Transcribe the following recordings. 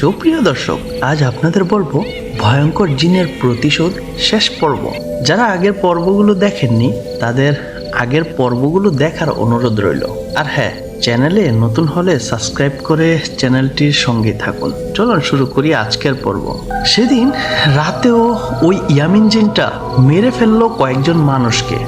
সুপ্রিয় দর্শক, আজ আপনাদের বলব ভয়ঙ্কর জিনের প্রতিশোধ শেষ পর্ব। যারা আগের পর্বগুলো দেখেননি, তাদের আগের পর্বগুলো দেখার অনুরোধ রইল। আর হ্যাঁ চ্যানেলে নতুন হলে সাবস্ক্রাইব করে চ্যানেলটির সঙ্গে থাকুন। চলুন শুরু করি আজকের পর্ব। সেদিন রাতেও ওই ইয়ামিন জিনটা মেরে ফেলল কয়েকজন মানুষকে।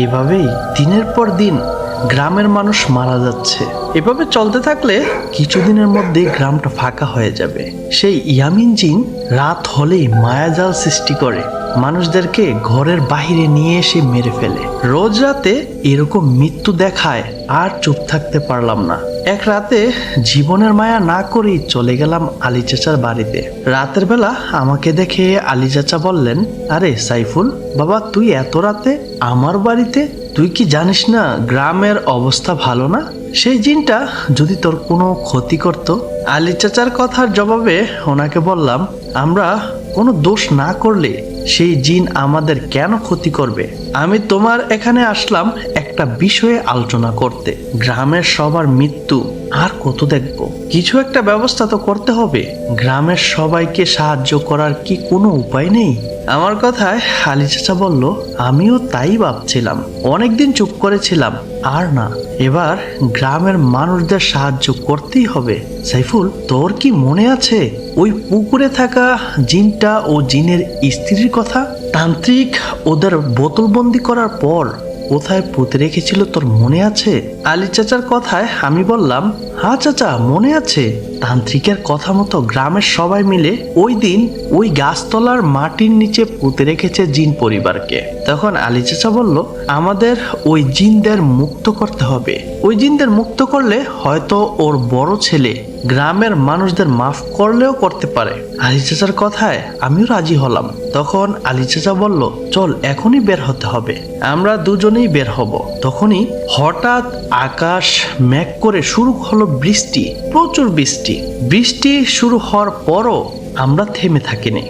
এভাবেই দিনের পর দিন গ্রামের মানুষ মারা যাচ্ছে। এভাবে চলতে থাকলে কিছুদিনের মধ্যে গ্রামটা ফাঁকা হয়ে যাবে। সেই ইয়ামিন জিন রাত হলেই মায়াজাল সৃষ্টি করে। মানুষদেরকে ঘরের বাইরে নিয়ে এসে মেরে ফেলে। রোজ রাতে এরকম মৃত্যু দেখায়, আর চুপ থাকতে পারলাম না। এক রাতে জীবনের মায়া না করেই চলে গেলাম আলী চাচার বাড়িতে। রাতের বেলা আমাকে দেখে আলী চাচা বললেন, আরে সাইফুল, বাবা, তুই এত রাতে আমার বাড়িতে তুই কি জানিস না গ্রামের অবস্থা ভালো না? সেই জিনটা যদি তোর কোনো ক্ষতি করত, আলী চাচার কথার জবাবে ওনাকে বললাম, আমরা কোনো দোষ না করলে সেই জিন আমাদের কেন ক্ষতি করবে? আমি তোমার এখানে আসলাম একটা বিষয়ে আলোচনা করতে। গ্রামের সবার মৃত্যু আর কত দেখব? কিছু একটা ব্যবস্থা তো করতে হবে। গ্রামের সবাইকে সাহায্য করার কি কোনো উপায় নেই? আমার কথায় আলী চাচা বলল, আমিও তাই ভাবছিলাম। অনেকদিন চুপ করেছিলাম। আর না, এবার গ্রামের মানুষদের সাহায্য করতেই হবে। সাইফুল, তোর কি মনে আছে? ওই পুকুরে থাকা জিনটা ও জিনের স্ত্রীর কথা? তান্ত্রিক ওদের বোতলবন্দি করার পর কোথায় পুঁতে রেখেছিল তোর মনে আছে? আলী চাচার কথায় আমি বললাম হ্যাঁ চাচা, মনে আছে। তান্ত্রিকের কথা মতো গ্রামের সবাই মিলে ওই দিন ওই গাছতলার মাটির নিচে পুঁতে রেখেছে জিন পরিবারকে। তখন আলী চাচা বলল, আমাদের ওই জিনদের মুক্ত করতে হবে। ওই জিনদের মুক্ত করলে হয়তো ওর বড় ছেলে গ্রামের মানুষদের মাফ করলেও করতে পারে। আলী চাচার কথায় আমিও রাজি হলাম। তখন আলী চাচা বলল, চল, এখনই বের হতে হবে। আমরা দুজনেই বের হব। তখনই হঠাৎ আকাশ মেঘ করে শুরু হলো বৃষ্টি, প্রচুর বৃষ্টি। বৃষ্টি শুরু হওয়ার পরও আমরা থেমে থাকিনি।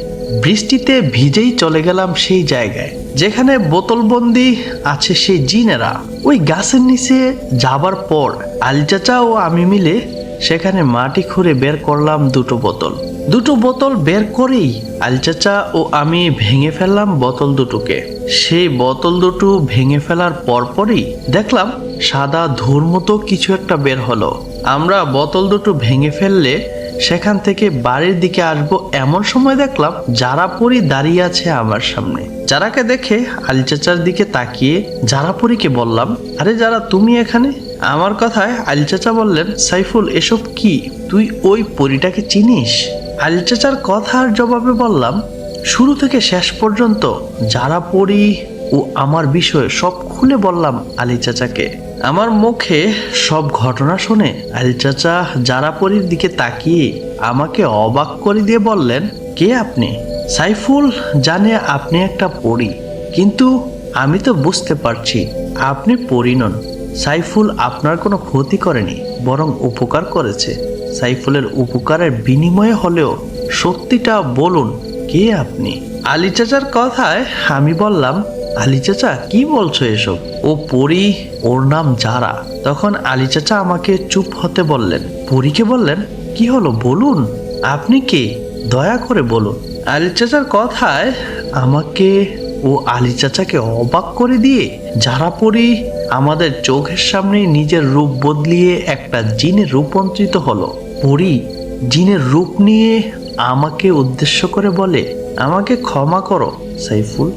বৃষ্টিতে ভিজেই চলে গেলাম সেই জায়গায়, যেখানে বোতলবন্দি আছে সেই জিনেরা। ওই গাছের নিচে যাবার পর আলী চাচা ও আমি মিলে সেখানে মাটি খুঁড়ে বের করলাম দুটো বোতল। দুটো বোতল বের করেই আলচাচা ও আমি ভেঙে ফেললাম বোতল দুটোকে। সেই বোতল দুটো ভেঙে ফেলার পরপরই দেখলাম সাদা ধূর মতো কিছু একটা বের হলো। আমরা বোতল দুটো ভেঙে ফেললে সেখান থেকে বাড়ির দিকে আসব এমন সময় দেখলাম জারাপুরি দাঁড়িয়ে আছে আমার সামনে। যারাকে দেখে আলী চাচার দিকে তাকিয়ে জারাপুরিকে বললাম, আরে যারা তুমি এখানে? আমার কথায় আলী চাচা বললেন, সাইফুল, এসব কি? তুই ওই পরিটাকে চিনিস? আলী চাচার কথার জবাবে বললাম, শুরু থেকে শেষ পর্যন্ত যারা পড়ি ও আমার বিষয়ে সব খুলে বললাম আলী চাচাকে। আমার মুখে সব ঘটনা শুনে আলী চাচা যারা পরির দিকে তাকিয়ে আমাকে অবাক করে দিয়ে বললেন, কে আপনি? সাইফুল জানে আপনি একটা পড়ি কিন্তু আমি তো বুঝতে পারছি আপনি পড়ি নন। সাইফুল আপনার কোনো ক্ষতি করেনি, বরং উপকার করেছে। সাইফুলের উপকারের বিনিময়ে হলেও সত্যিটা বলুন, কে আপনি? আলী চাচার কথায় আমি বললাম, আলী চাচা, কি বলছো এসব? ও পরি, ওর নাম যারা। তখন আলী চাচা আমাকে চুপ হতে বললেন। পরীকে বললেন, কি হলো, বলুন? আপনি কে? দয়া করে বলুন। আলী চাচার কথায় আমাকে ও আলী চাচাকে অবাক করে দিয়ে, যারা পরি আমাদের চোখের সামনে নিজের রূপ বদলিয়ে একটা জিনে রূপান্তরিত হলো। পরি জিনের রূপ নিয়ে আমাকে উদ্দেশ্য করে বলে, আমাকে ক্ষমা করো, সাইফুল।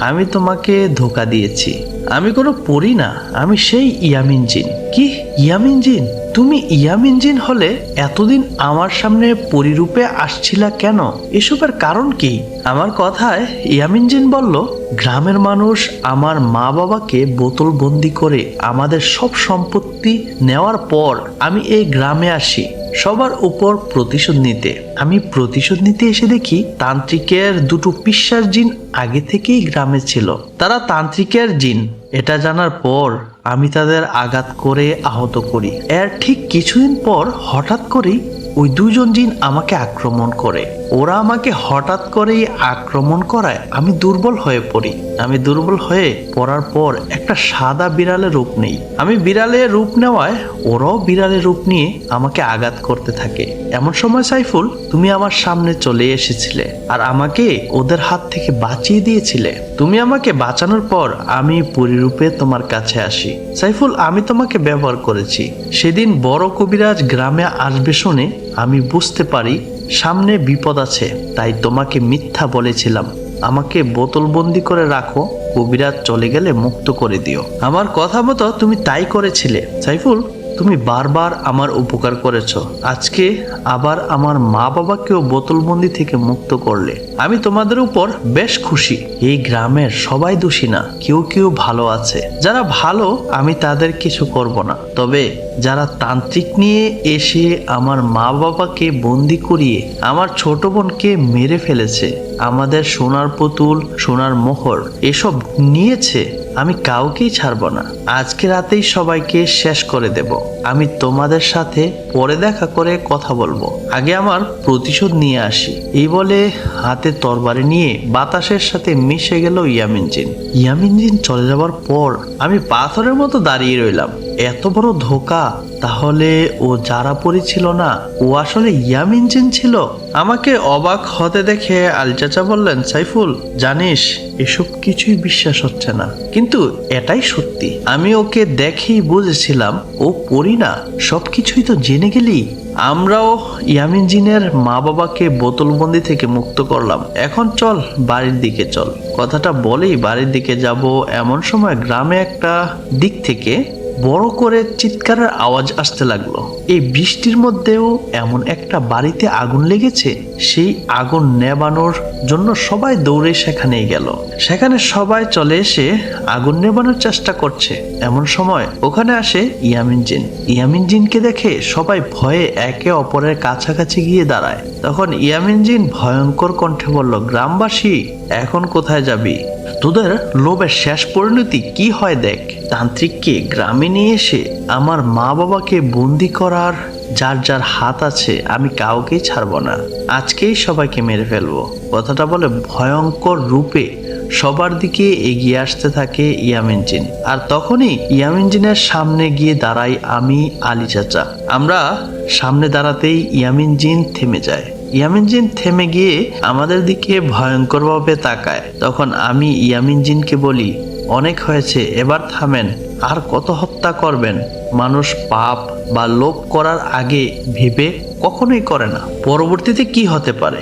আমি তোমাকে ধোকা দিয়েছি। আমি কোনো পড়ি না, আমি সেই ইয়ামিন জিন। কি? ইয়ামিন জিন? তুমি ইয়ামিন জিন হলে এতদিন আমার সামনে পরিরূপে আসছিলা কেন? এসবের কারণ কি? আমার কথায় ইয়ামিন জিন বলল, গ্রামের মানুষ আমার মা বাবাকে বোতল বন্দি করে আমাদের সব সম্পত্তি নেওয়ার পর আমি এই গ্রামে আসি, সবার উপর প্রতিশোধ নিতে। আমি প্রতিশোধ নিতে এসে দেখি তান্ত্রিকের দুটো পিসার জিন আগে থেকেই গ্রামে ছিল। তারা তান্ত্রিকের জিন, এটা জানার পর আমি তাদের আঘাত করে আহত করি। এর ঠিক কিছুদিন পর হঠাৎ করেই ওই দুজন জিন আমাকে আক্রমণ করে। ওরা আমাকে হঠাৎ করেই আক্রমণ করায়। আমি দুর্বল হয়ে পড়ি। আমি দুর্বল হয়ে পড়ার পর একটা সাদা বিড়ালের রূপ নেই। আমি বিড়ালের রূপ নেওয়ায় ওরাও বিড়ালের রূপ নিয়ে আমাকে আঘাত করতে থাকে। এমন সময় সাইফুল, তুমি আমার সামনে চলে এসেছিলে আর আমাকে ওদের হাত থেকে বাঁচিয়ে দিয়েছিলে। তুমি আমাকে বাঁচানোর পর আমি পরিরূপে তোমার কাছে আসি। সাইফুল, আমি তোমাকে ব্যবহার করেছি। সেদিন বড় কবিরাজ গ্রামে আসবে শুনে আমি বুঝতে পারি সামনে বিপদ আছে, তাই তোমাকে মিথ্যা বলেছিলাম। আমাকে বোতলবন্দি করে রাখো কবিরাজ চলে গেলে মুক্ত করে দিও। আমার কথা মতো তুমি তাই করেছিলে, সাইফুল। তুমি বারবার আমার উপকার করেছ। আজকে আবার আমার মা বাবাকেও বোতলবন্দি থেকে মুক্ত করলে। আমি তোমাদের উপর বেশ খুশি। এই গ্রামের সবাই দোষী না, কেউ কেউ ভালো আছে। যারা ভালো, আমি তাদের কিছু করব না। তবে যারা তান্ত্রিক নিয়ে এসে আমার মা বাবাকে বন্দি করিয়ে আমার ছোট বোনকে মেরে ফেলেছে, আমাদের সোনার পুতুল, সোনার মোহর, এসব নিয়েছে আমি কাউকেই ছাড়ব না। আজকে রাতেই সবাইকে শেষ করে দেব। আমি তোমাদের সাথে পরে দেখা করে কথা বলব। আগে আমার প্রতিশোধ নিয়ে আসি। এই বলে হাতে তরবারি নিয়ে বাতাসের সাথে মিশে গেল ইয়ামিনজিন ইয়ামিনজিন চলে যাওয়ার পর আমি পাথরের মতো দাঁড়িয়ে রইলাম। এত বড় ধোকা? তাহলে ও যারা পরি ছিল না, ও আসলে ইয়ামিন জিন ছিল? আমাকে অবাক হতে দেখে আল চাচা বললেন, সাইফুল, জানিস, এসব কিছুই বিশ্বাস হচ্ছে না। কিন্তু এটাই সত্যি। আমি ওকে দেখেই বুঝেছিলাম, ও পড়ি না। সব কিছুই তো জেনে গেলি। আমরাও ইয়ামিন জিনের মা বাবাকে বোতলবন্দি থেকে মুক্ত করলাম। এখন চল, বাড়ির দিকে চল। কথাটা বলেই বাড়ির দিকে যাব এমন সময় গ্রামে একটা দিক থেকে বড় করে চিৎকারের আওয়াজ আসতে লাগল। এই বৃষ্টির মধ্যেও এমন একটা বাড়িতে আগুন লেগেছে, সেই আগুন নেবানোর জন্য সবাই দৌড়ে সেখানেই গেল। সেখানে সবাই চলে এসে আগুন নেবানোর চেষ্টা করছে। এমন সময় ওখানে আসে ইয়ামিন জিন। ইয়ামিন জিনকে দেখে সবাই ভয়ে একে অপরের কাছাকাছি গিয়ে দাঁড়ায়। তখন ইয়ামিন জিন ভয়ঙ্কর কণ্ঠে বলল, গ্রামবাসী, এখন কোথায় যাবি? তোদের লোভের শেষ পরিণতি কি হয় দেখ। তান্ত্রিককে গ্রামে নিয়ে এসে আমার মা বাবাকে বন্দি করার যার যার হাত আছে, আমি কাউকেই ছাড়বো না। আজকেই সবাইকে মেরে ফেলব। কথাটা বলে ভয়ঙ্কর রূপে সবার দিকে এগিয়ে আসতে থাকে ইয়ামিন জিন। আর তখনই ইয়ামিন জিনের সামনে গিয়ে দাঁড়াই আমি, আলী চাচা। আমরা সামনে দাঁড়াতেই ইয়ামিন জিন থেমে যায়। ইয়ামিন জিন থেমে গিয়ে আমাদের দিকে ভয়ঙ্করভাবে তাকায়। তখন আমি ইয়ামিন জিনকে বলি অনেক হয়েছে, এবার থামেন। আর কত হত্যা করবেন? মানুষ পাপ বা লোভ করার আগে ভেবে কখনোই করে না। পরবর্তীতে কি হতে পারে?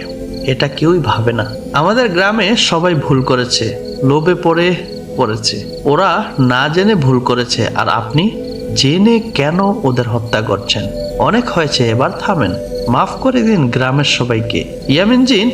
এটা কেউই ভাবে না। আমাদের গ্রামে সবাই ভুল করেছে, লোভে পড়ে পড়েছে। ওরা না জেনে ভুল করেছে, আর আপনি জেনে কেন ওদের হত্যা করছেন? অনেক হয়েছে, এবার থামেন। মাফ করে দিন গ্রামের সবাইকে। ইয়ামিন জিন,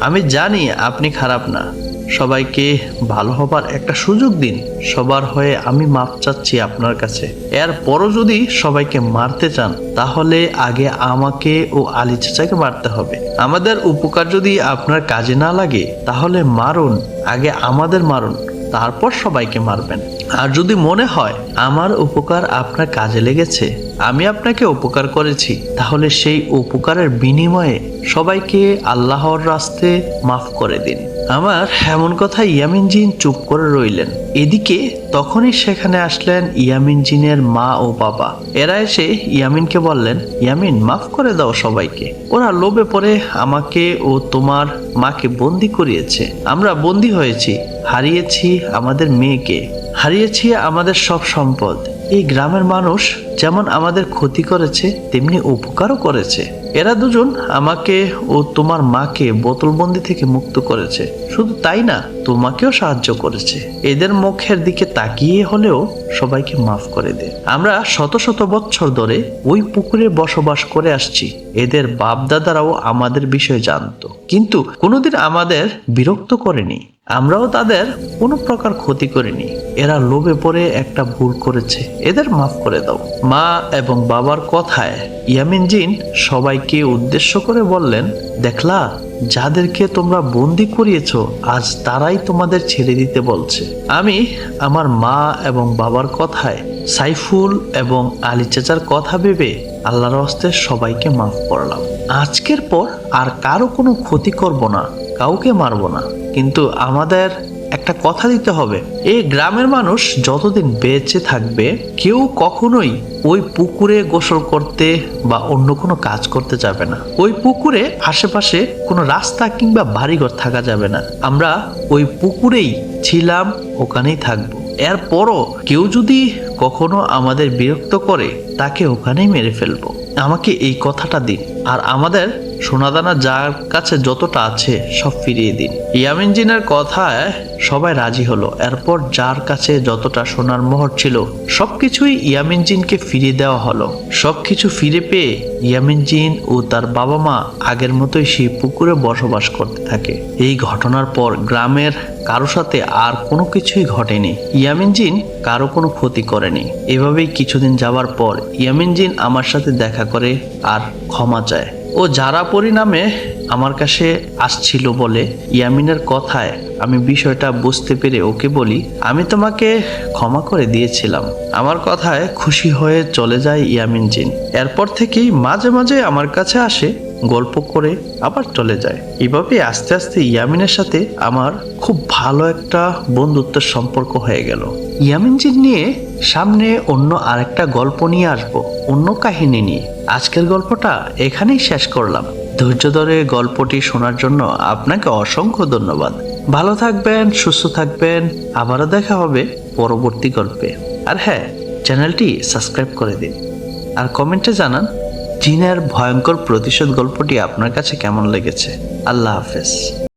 আমি জানি আপনি খারাপ না। সবাইকে ভালো হবার একটা সুযোগ দিন। সবার হয়ে আমি মাপ চাচ্ছি আপনার কাছে। এরপরও যদি সবাইকে মারতে চান, তাহলে আগে আমাকে ও আলী চাচাকে মারতে হবে। আমাদের উপকার যদি আপনার কাজে না লাগে, তাহলে মারুন, আগে আমাদের মারুন, তারপর সবাইকে মারবেন। আর যদি মনে হয়, আমার উপকার আপনার কাজে লেগেছে, আমি আপনাকে উপকার করেছি, তাহলে সেই উপকারের বিনিময়ে সবাইকে আল্লাহর রাস্তে মাফ করে দিন। আমার এমন কথা ইয়ামিন জিন চুপ করে রইলেন। এদিকে তখনই সেখানে আসলেন ইয়ামিন জিনের মা ও বাবা। এরা এসে ইয়ামিনকে বললেন, ইয়ামিন, মাফ করে দাও সবাইকে। ওরা লোভে পড়ে আমাকে ও তোমার মাকে বন্দি করিয়েছে। আমরা বন্দি হয়েছি, হারিয়েছি আমাদের মেয়েকে, হারিয়েছি আমাদের সব সম্পদ। এই গ্রামের মানুষ যেমন আমাদের ক্ষতি করেছে, তেমনি উপকারও করেছে। এরা দুজন আমাকে ও তোমার মাকে বোতলবন্দি থেকে মুক্ত করেছে। শুধু তাই না, তোমাকেও সাহায্য করেছে। এদের মুখের দিকে তাকিয়ে হলেও সবাইকে মাফ করে দে। আমরা শত শত বছর ধরে ওই পুকুরে বসবাস করে আসছি। এদের বাপ দাদারাও আমাদের বিষয়ে জানতো। কিন্তু কোনোদিন আমাদের বিরক্ত করেনি। আমরাও তাদের কোনো প্রকার ক্ষতি করিনি। এরা লোভে পড়ে একটা ভুল করেছে। এদের মাফ করে দাও। মা এবং বাবার কথায় ইয়ামিন জিন সবাইকে উদ্দেশ্য করে বললেন, দেখলা, যাদেরকে তোমরা বন্দি করিয়েছ, আজ তারাই তোমাদের ছেড়ে দিতে বলছে। আমি আমার মা এবং বাবার কথায় সাইফুল এবং আলী চাচার কথা ভেবে আল্লাহর হস্তে সবাইকে মাফ করলাম। আজকের পর আর কারও কোনো ক্ষতি করব না, কাউকে মারব না। কিন্তু আমাদের একটা কথা দিতে হবে। এই গ্রামের মানুষ যতদিন বেঁচে থাকবে, কেউ কখনোই ওই পুকুরে গোসল করতে বা অন্য কোনো কাজ করতে যাবে না। ওই পুকুরে আশেপাশে কোনো রাস্তা কিংবা বাড়িঘর থাকা যাবে না। আমরা ওই পুকুরেই ছিলাম, ওখানেই থাকব। এরপরও কেউ যদি কখনো আমাদের বিরক্ত করে, তাকে ওখানেই মেরে ফেলব। আমাকে এই কথাটা দিন। আর আমাদের সোনাদানা যার কাছে যতটা আছে সব ফিরিয়ে দিন। ইয়ামিন জিনের কথায় সবাই রাজি হলো। এরপর যার কাছে যতটা সোনার মোহর ছিল, সবকিছুই ইয়ামিন জিনকে ফিরিয়ে দেওয়া হলো। সবকিছু ফিরে পেয়ে ইয়ামিন জিন ও তার বাবা মা আগের মতোই সেই পুকুরে বসবাস করতে থাকে। এই ঘটনার পর গ্রামের কারও সাথে আর কোনো কিছুই ঘটেনি। ইয়ামিন জিন কারও কোনো ক্ষতি করেনি। এভাবেই কিছুদিন যাওয়ার পর ইয়ামিন জিন আমার সাথে দেখা করে আর ক্ষমা চায়। ও যারা পরিণামে আমার কাছে আসছিল বলে ইয়ামিনের কথায় আমি বিষয়টা বুঝতে পেরে ওকে বলি, আমি তোমাকে ক্ষমা করে দিয়েছিলাম। আমার কথায় খুশি হয়ে চলে যায় ইয়ামিন জিন। এরপর থেকেই মাঝে মাঝে আমার কাছে আসে গল্প করে আবার চলে যায়। এভাবে আস্তে আস্তে ইয়ামিনের সাথে আমার খুব ভালো একটা বন্ধুত্বের সম্পর্ক হয়ে গেল। ইয়ামিন জিন নিয়ে সামনে অন্য আরেকটা গল্প নিয়ে আসব, অন্য কাহিনী নিয়ে। আজকের গল্পটা এখানেই শেষ করলাম। ধৈর্য ধরে গল্পটি শোনার জন্য আপনাকে অসংখ্য ধন্যবাদ। ভালো থাকবেন, সুস্থ থাকবেন। আবারও দেখা হবে পরবর্তী গল্পে। আর হ্যাঁ চ্যানেলটি সাবস্ক্রাইব করে দিন। আর কমেন্টে জানান জিনের ভয়ঙ্কর প্রতিশোধ গল্পটি আপনার কাছে কেমন লেগেছে? আল্লাহ হাফেজ।